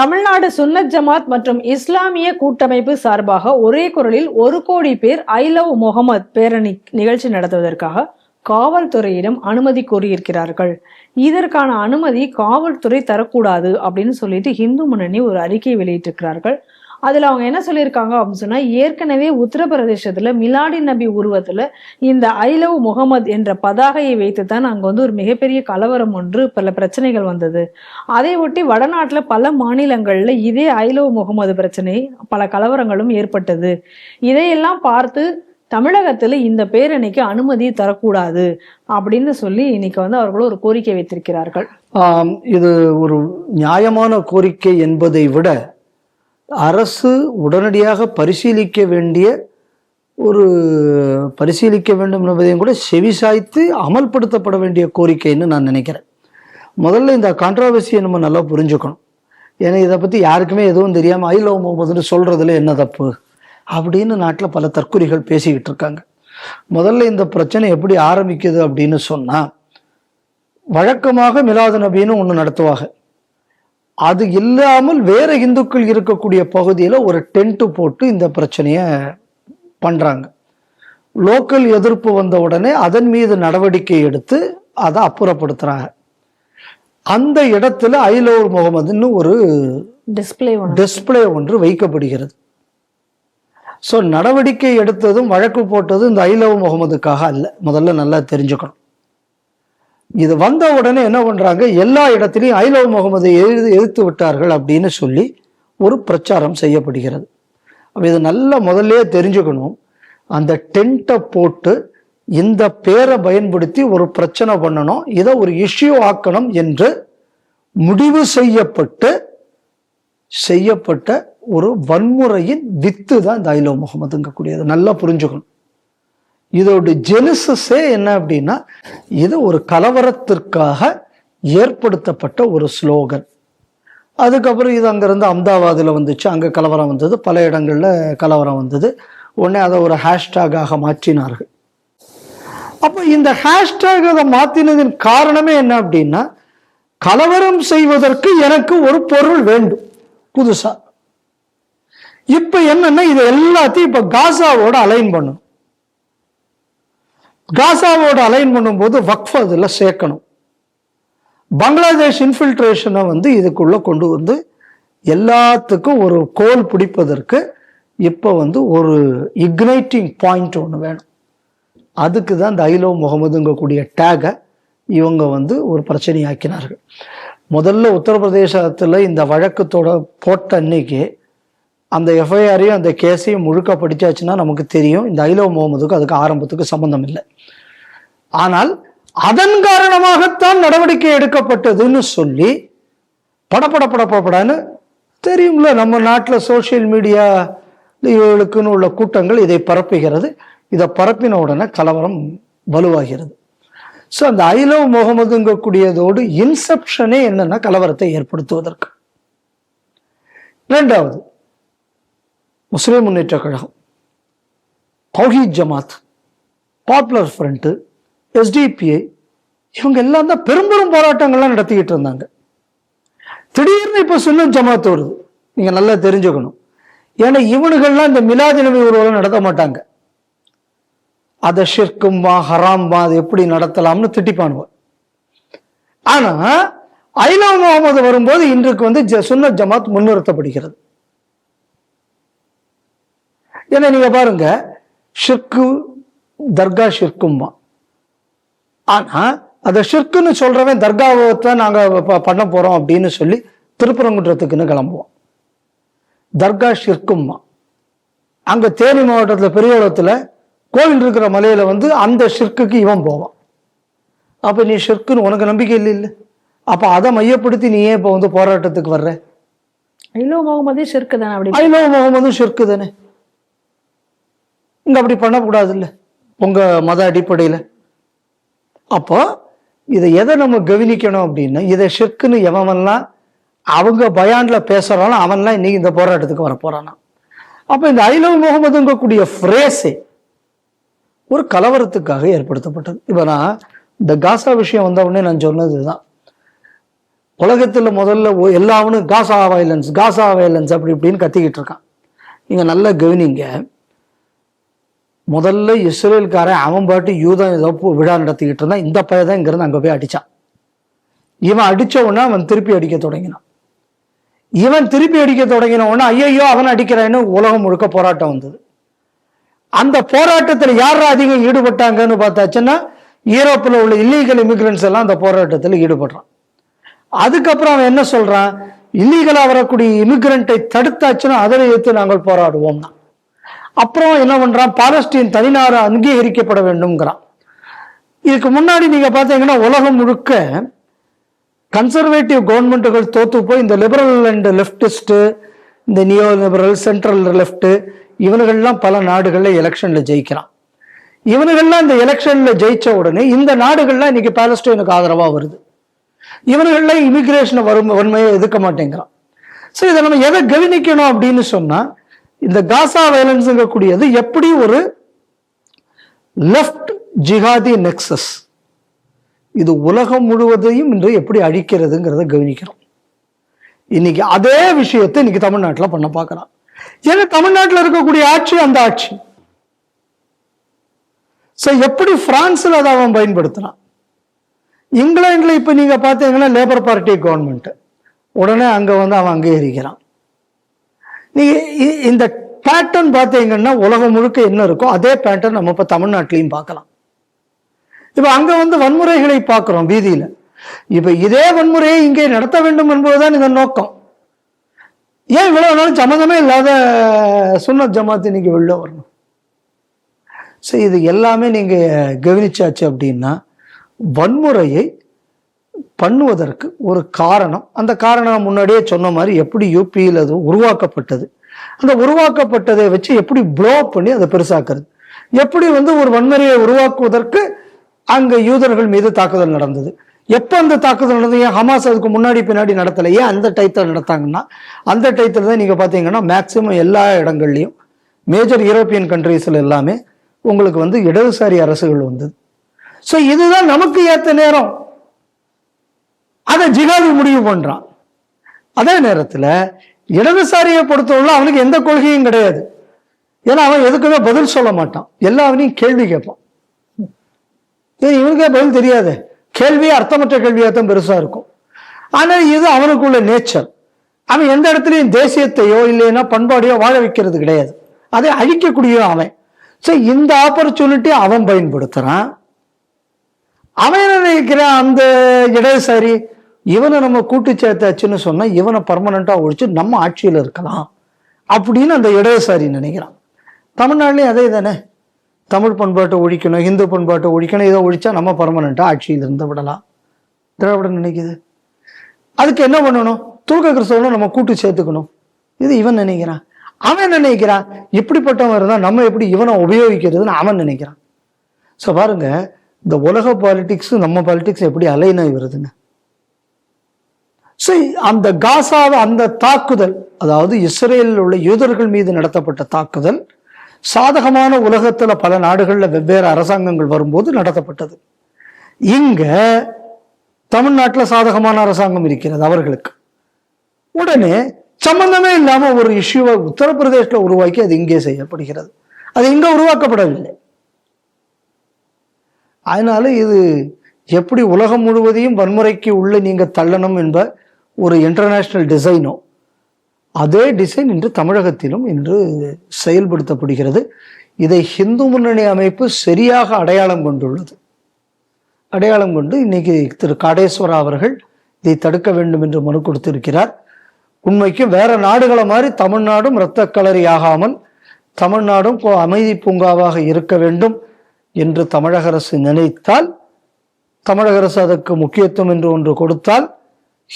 தமிழ்நாடு சுன்னத் ஜமாத் மற்றும் இஸ்லாமிய கூட்டமைப்பு சார்பாக ஒரே குரலில் ஒரு கோடி பேர் ஐ லவ் முகமது பேரணி நிகழ்ச்சி நடத்துவதற்காக காவல்துறையிடம் அனுமதி கோரியிருக்கிறார்கள். இதற்கான அனுமதி காவல்துறை தரக்கூடாது அப்படின்னு சொல்லிட்டு இந்து முன்னணி ஒரு அறிக்கை வெளியிட்டிருக்கிறார்கள். அதில் அவங்க என்ன சொல்லியிருக்காங்க அப்படின்னு சொன்னால் ஏற்கனவே உத்தரப்பிரதேசத்தில் மிலாடி நபி உருவத்தில் இந்த ஐ லவ் முகமது என்ற பதாகையை வைத்து தான் அங்கே வந்து ஒரு மிகப்பெரிய கலவரம் ஒன்று பல பிரச்சனைகள் வந்தது. அதை ஒட்டி வடநாட்டில் பல மாநிலங்களில் இதே ஐ லவ் முகமது பிரச்சனை பல கலவரங்களும் ஏற்பட்டது. இதையெல்லாம் பார்த்து தமிழகத்தில் இந்த பேரணிக்கு அனுமதி தரக்கூடாது அப்படின்னு சொல்லி இன்னைக்கு வந்து அவர்கள் ஒரு கோரிக்கை வைத்திருக்கிறார்கள். இது ஒரு நியாயமான கோரிக்கை என்பதை விட அரசு உடனடியாக பரிசீலிக்க வேண்டிய ஒரு பரிசீலிக்க வேண்டும் என்பதையும் கூட செவிசாய்த்து அமல்படுத்தப்பட வேண்டிய கோரிக்கைன்னு நான் நினைக்கிறேன். முதல்ல இந்த கான்ட்ராவர்சியை நம்ம நல்லா புரிஞ்சுக்கணும். ஏன்னா இதை பற்றி யாருக்குமே எதுவும் தெரியாமல் ஐ லவ் முகமதுன்னு சொல்கிறதுல என்ன தப்பு? அப்படின்னு நாட்டில் பல தற்கொலைகள் பேசிக்கிட்டு இருக்காங்க. முதல்ல இந்த பிரச்சனை எப்படி ஆரம்பிக்குது அப்படின்னு சொன்னால் வழக்கமாக மிலாது நபின்னு ஒன்று நடத்துவாங்க. அது இல்லாமல் வேற இந்துக்கள் இருக்கக்கூடிய பகுதியில் ஒரு டென்ட் போட்டு இந்த பிரச்சனையை பண்றாங்க. லோக்கல் எதிர்ப்பு வந்த உடனே அதன் மீது நடவடிக்கை எடுத்து அதை அப்புறப்படுத்துறாங்க. அந்த இடத்துல ஐலோர் முகமதுன்னு ஒரு டிஸ்பிளே டிஸ்ப்ளே ஒன்று வைக்கப்படுகிறது. ஸோ நடவடிக்கை எடுத்ததும் வழக்கு போட்டதும் இந்த ஐலவ் முகமதுக்காக அல்ல. முதல்ல நல்லா தெரிஞ்சுக்கணும். இது வந்த உடனே என்ன பண்ணுறாங்க எல்லா இடத்துலையும் ஐ லவ் முகமது எழுது எதிர்த்து விட்டார்கள் அப்படின்னு சொல்லி ஒரு பிரச்சாரம் செய்யப்படுகிறது. அப்போ இது நல்லா முதல்ல தெரிஞ்சுக்கணும். அந்த டென்ட்டை போட்டு இந்த பேரை பயன்படுத்தி ஒரு பிரச்சனை பண்ணணும். இதை ஒரு இஷ்யூ ஆக்கணும் என்று முடிவு செய்யப்பட்டு செய்யப்பட்ட ஒரு வன்முறையின் வித்து தான் இந்த ஐலோ முகமதுங்கக்கூடியது. நல்லா புரிஞ்சுக்கணும். இதோட ஜெனிசஸே என்ன அப்படின்னா இது ஒரு கலவரத்திற்காக ஏற்படுத்தப்பட்ட ஒரு ஸ்லோகன். அதுக்கப்புறம் இது அங்கேருந்து அம்தாவாதில் வந்துச்சு. அங்கே கலவரம் வந்தது. பல இடங்களில் கலவரம் வந்தது. உடனே அதை ஒரு ஹேஷ்டேக்காக மாற்றினார்கள். அப்போ இந்த ஹேஷ்டேக் அதை மாற்றினதின் காரணமே என்ன அப்படின்னா கலவரம் செய்வதற்கு எனக்கு ஒரு பொருள் வேண்டும். புதுசாக இப்போ என்னன்னா இது எல்லாத்தையும் இப்போ காசாவோட அலைன் பண்ணணும். காசாவோட அலைன் பண்ணும்போது வக்ஃப் அதில் சேர்க்கணும். பங்களாதேஷ் இன்ஃபில்ட்ரேஷனை வந்து இதுக்குள்ளே கொண்டு வந்து எல்லாத்துக்கும் ஒரு கோல் பிடிப்பதற்கு இப்போ வந்து ஒரு இக்னைட்டிங் பாயிண்ட் ஒன்று வேணும். அதுக்கு தான் இந்த ஐலோ முகமதுங்கக்கூடிய டேகை இவங்க வந்து ஒரு பிரச்சனையாக்கினார்கள். முதல்ல உத்தரப்பிரதேசத்தில் இந்த வழக்கு தொட போட்ட அன்னைக்கு அந்த எஃப்ஐஆரையும் அந்த கேஸையும் முழுக்க படிச்சாச்சுன்னா நமக்கு தெரியும். இந்த ஐலோ முகமதுக்கு அதுக்கு ஆரம்பத்துக்கு சம்பந்தம் இல்லை. ஆனால் அதன் காரணமாகத்தான் நடவடிக்கை எடுக்கப்பட்டதுன்னு சொல்லி படப்பட படப்படப்படான்னு தெரியும்ல நம்ம நாட்டில் சோஷியல் மீடியா இவர்களுக்குன்னு உள்ள கூட்டங்கள் இதை பரப்புகிறது. இதை பரப்பின உடனே கலவரம் வலுவாகிறது. ஸோ அந்த ஐலவ் முகமதுங்கக்கூடியதோடு இன்செப்ஷனே என்னென்னா கலவரத்தை ஏற்படுத்துவதற்கு. ரெண்டாவது Muslim Munnetra Kazhagam Thowheed Jamath popular front SDPI இவங்க எல்லாம் தான் பெரும்பெரும் போராட்டங்கள்லாம் நடத்திக்கிட்டு இருந்தாங்க. திடீர்னு இப்போ சுன்னம் ஜமாத் வருது. நீங்கள் நல்லா தெரிஞ்சுக்கணும். ஏன்னா இவனுகள்லாம் இந்த மிலாதி நபி ஊர்வலம் நடத்த மாட்டாங்க. அதை ஷிர்க்கும்பா ஹராம்பா அது எப்படி நடத்தலாம்னு திட்டிப்பானுவார் ஆனா ஐலா முகமது வரும்போது இன்றைக்கு வந்து ஜ- சுன்னத் ஜமாத் முன்னிறுத்தப்படுகிறது. ஏன்னா நீங்க பாருங்க ஷிர்கு தர்கா ஷிர்கும்பா ஆனா அதை ஷிர்க்குன்னு சொல்றவன் தர்காவை நாங்க ப- பண்ண போறோம் அப்படின்னு சொல்லி திருப்பரங்குன்றத்துக்குன்னு கிளம்புவோம். தர்கா ஷிர்கும்பா அங்க தேனி மாவட்டத்துல பெரியகுளத்துல கோவில் இருக்கிற மலையில வந்து அந்த ஷிர்க்குக்கு இவன் போவான். அப்ப நீ ஷிர்க்குன்னு உனக்கு நம்பிக்கை இல்லை இல்லை. அப்ப அதை மையப்படுத்தி நீ ஏன் இப்போ வந்து போராட்டத்துக்கு வர்ற? ஐலோ முகமதே ஷிர்க்கு தானே ஐலோ முகமதும் ஷிர்க்கு தானே. இங்க அப்படி பண்ணக்கூடாது இல்லை உங்க மத அடிப்படையில். அப்போ இதை எதை நம்ம கவனிக்கணும் அப்படின்னா இதை ஷிர்க்குன்னு எவன்லாம் அவங்க பயான்ல பேசுறானோ அவன்லாம் இன்னைக்கு இந்த போராட்டத்துக்கு வர போறானா அப்ப இந்த ஐலவ் முகமதுங்கக்கூடிய ஃப்ரேஸே ஒரு கலவரத்துக்காக ஏற்படுத்தப்பட்டது. இப்போ நான் இந்த காசா விஷயம் வந்த உடனே நான் சொன்னது தான் உலகத்தில் முதல்ல எல்லாவனும் காசா வயலன்ஸ் காசா வயலன்ஸ் அப்படி இப்படின்னு கத்திக்கிட்டு இருக்கான். நீங்கள் நல்லா கவனிங்க. முதல்ல இஸ்ரேல்காரன் அவன் பாட்டு யூதம் ஏதோ விழா நடத்திக்கிட்டு இருந்தான். இந்த பையன் தான் இங்கிருந்து அங்கே போய் அடிச்சான். இவன் அடித்த உடனே அவன் திருப்பி அடிக்க தொடங்கினான். இவன் திருப்பி அடிக்க தொடங்கின உடனே ஐயையோ அவன் அடிக்கிறான்னு உலகம் முழுக்க போராட்டம் வந்தது. அந்த போராட்டத்தில் யார் அதிகம் ஈடுபட்டாங்கன்னு பார்த்தாச்சுன்னா யூரோப்பில் உள்ள இல்லீகல் இமிக்ரன்ஸ் எல்லாம் அந்த போராட்டத்தில் ஈடுபடுறான். அதுக்கப்புறம் அவன் என்ன சொல்கிறான் இல்லீகலாக வரக்கூடிய இமிகிரண்ட்டை தடுத்தாச்சுன்னா அதை எதிர்த்து நாங்கள் போராடுவோம்னா. அப்புறம் என்ன பண்ணுறான் பாலஸ்டீன் தனிநாடு அங்கீகரிக்கப்பட வேண்டும்ங்கிறான். இதுக்கு முன்னாடி நீங்கள் பார்த்தீங்கன்னா உலகம் முழுக்க கன்சர்வேட்டிவ் கவர்மெண்ட்டுகள் தோத்து போய் இந்த லிபரல் அண்ட் லெஃப்டிஸ்ட்டு இந்த நியோ லிபரல் சென்ட்ரல் லெஃப்ட்டு இவனுகள்லாம் பல நாடுகளில் எலெக்ஷனில் ஜெயிக்கிறான். இவனுகள்லாம் இந்த எலெக்ஷனில் ஜெயித்த உடனே இந்த நாடுகள்லாம் இன்னைக்கு பாலஸ்டைனுக்கு ஆதரவாக வருது. இவனுகள்லாம் இமிக்ரேஷனை வரும் வன்மையை எதுக்க மாட்டேங்கிறான். ஸோ இதை நம்ம எதை கவனிக்கணும் அப்படின்னு சொன்னால் இந்த காசா வயலன்ஸுங்கக்கூடியது எப்படி ஒரு லெஃப்ட் ஜிஹாதி நெக்ஸஸ் இது உலகம் முழுவதையும் இன்று எப்படி அழிக்கிறதுங்கிறத கவனிக்கிறோம். இன்னைக்கு அதே விஷயத்தை இன்னைக்கு தமிழ்நாட்டில் பண்ண பார்க்கலாம் ஏன்னா தமிழ்நாட்டில் இருக்கக்கூடிய ஆட்சி அந்த ஆட்சி. ஸோ எப்படி பிரான்ஸில் அதை அவன் பயன்படுத்தினான் இங்கிலாந்தில் இப்போ நீங்கள் பார்த்தீங்கன்னா லேபர் பார்ட்டி கவர்மெண்ட்டு உடனே அங்கே வந்து அவன் அங்கீகரிக்கிறான். நீங்க இ- இந்த பேட்டர்ன் பார்த்தீங்கன்னா உலகம் முழுக்க என்ன இருக்கோ அதே பேட்டர்ன் நம்ம இப்ப தமிழ்நாட்டிலையும் பார்க்கலாம். இப்ப அங்க வந்து வன்முறைகளை பார்க்கிறோம் வீதியில. இப்ப இதே வன்முறையை இங்கே நடத்த வேண்டும் என்பதுதான் இந்த நோக்கம். ஏன் இவ்வளவு நாள் சம்மந்தமே இல்லாத சுன்னத் ஜமாத் இன்னைக்கு வெளில வரணும்? ஸோ இது எல்லாமே நீங்க கவனிச்சாச்சு அப்படின்னா வன்முறையை பண்ணுவதற்கு ஒரு காரணம். அந்த காரணம் முன்னாடியே சொன்ன மாதிரி எப்படி யூபியில் அது உருவாக்கப்பட்டது. அந்த உருவாக்கப்பட்டதை வச்சு எப்படி ப்ளோ பண்ணி அதை பெருசாக்குறது. எப்படி வந்து ஒரு வன்முறையை உருவாக்குவதற்கு அங்கே யூதர்கள் மீது தாக்குதல் நடந்தது. எப்போ அந்த தாக்குதல் நடந்தது? ஏன் ஹமாஸ் அதுக்கு முன்னாடி பின்னாடி நடத்தலை? ஏன் அந்த டைத்தில் நடத்தாங்கன்னா அந்த டைத்தில் தான் நீங்கள் பார்த்தீங்கன்னா மேக்சிமம் எல்லா இடங்கள்லையும் மேஜர் யூரோப்பியன் கண்ட்ரீஸில் எல்லாமே உங்களுக்கு வந்து இடதுசாரி அரசுகள் வந்தது. ஸோ இதுதான் நமக்கு ஏற்ற நேரம். அதை ஜிகாதி முடிவு பண்றான். அதே நேரத்தில் இடதுசாரியை பொறுத்தவரை அவனுக்கு எந்த கொள்கையும் கிடையாது. ஏன்னா அவன் எதுக்குமே பதில் சொல்ல மாட்டான். எல்லாவனையும் கேள்வி கேட்பான். ஏன் இவனுக்கே பதில் தெரியாது. கேள்வியே அர்த்தமற்ற கேள்வியாக தான் பெருசாக இருக்கும். ஆனால் இது அவனுக்குள்ள நேச்சர் அவன் எந்த இடத்துலையும் தேசியத்தையோ இல்லைன்னா பண்பாடையோ வாழ வைக்கிறது கிடையாது. அதை அழிக்கக்கூடிய அவன். ஸோ இந்த ஆப்பர்ச்சுனிட்டி அவன் பயன்படுத்துகிறான் அவன் நினைக்கிறான் அந்த இடதுசாரி? இவனை நம்ம கூட்டு சேர்த்தாச்சுன்னு சொன்னால் இவனை பர்மனண்ட்டாக ஒழிச்சு நம்ம ஆட்சியில் இருக்கலாம் அப்படின்னு அந்த இடதுசாரி நினைக்கிறான். தமிழ்நாட்டிலையும் அதே தானே. தமிழ் பண்பாட்டை ஒழிக்கணும் இந்து பண்பாட்டை ஒழிக்கணும் இதை ஒழிச்சா நம்ம பர்மனண்ட்டாக ஆட்சியில் இருந்து விடலாம். திராவிடம் நினைக்குது? அதுக்கு என்ன பண்ணணும்? தூக்க கிறிஸ்தவனும் நம்ம கூட்டு சேர்த்துக்கணும். இது இவன் நினைக்கிறான். அவன் நினைக்கிறான்? இப்படிப்பட்டவன் இருந்தால் நம்ம எப்படி இவனை உபயோகிக்கிறதுன்னு அவன் நினைக்கிறான். ஸோ பாருங்க இந்த உலக பாலிடிக்ஸ் நம்ம பாலிடிக்ஸ் எப்படி அலைனாய் வருதுன்னு. ஸோ அந்த காசாவை அந்த தாக்குதல் அதாவது இஸ்ரேலில் உள்ள யூதர்கள் மீது நடத்தப்பட்ட தாக்குதல் சாதகமான உலகத்தில் பல நாடுகளில் வெவ்வேறு அரசாங்கங்கள் வரும்போது நடத்தப்பட்டது. இங்க தமிழ்நாட்டில் சாதகமான அரசாங்கம் இருக்கிறது அவர்களுக்கு. உடனே சம்பந்தமே இல்லாமல் ஒரு இஷ்யூவை உத்தரப்பிரதேசில் உருவாக்கி அது இங்கே செய்யப்படுகிறது. அது இங்கே உருவாக்கப்படவில்லை. அதனால இது எப்படி உலகம் முழுவதையும் வன்முறைக்கு உள்ள நீங்க தள்ளணும் என்ப ஒரு இன்டர்நேஷ்னல் டிசைனோ அதே டிசைன் இன்று தமிழகத்திலும் இன்று செயல்படுத்தப்படுகிறது. இதை ஹிந்து முன்னணி அமைப்பு சரியாக அடையாளம் கொண்டுள்ளது. அடையாளம் கொண்டு இன்னைக்கு திரு காடேஸ்வரா அவர்கள் இதை தடுக்க வேண்டும் என்று மனு கொடுத்திருக்கிறார். உண்மைக்கு வேற நாடுகளை மாதிரி தமிழ்நாடும் இரத்த களரி ஆகாமல் தமிழ்நாடும் அமைதி பூங்காவாக இருக்க வேண்டும் என்று தமிழக அரசு நினைத்தால் தமிழக அரசு அதற்கு முக்கியத்துவம் என்று ஒன்று கொடுத்தால்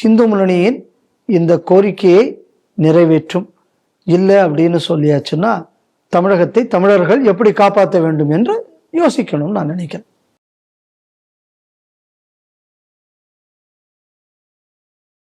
இந்து முன்னணியின் இந்த கோரிக்கையை நிறைவேற்றும். இல்லை அப்படின்னு சொல்லியாச்சுன்னா தமிழகத்தை தமிழர்கள் எப்படி காப்பாற்ற வேண்டும் என்று யோசிக்கணும்னு நான் நினைக்கிறேன்.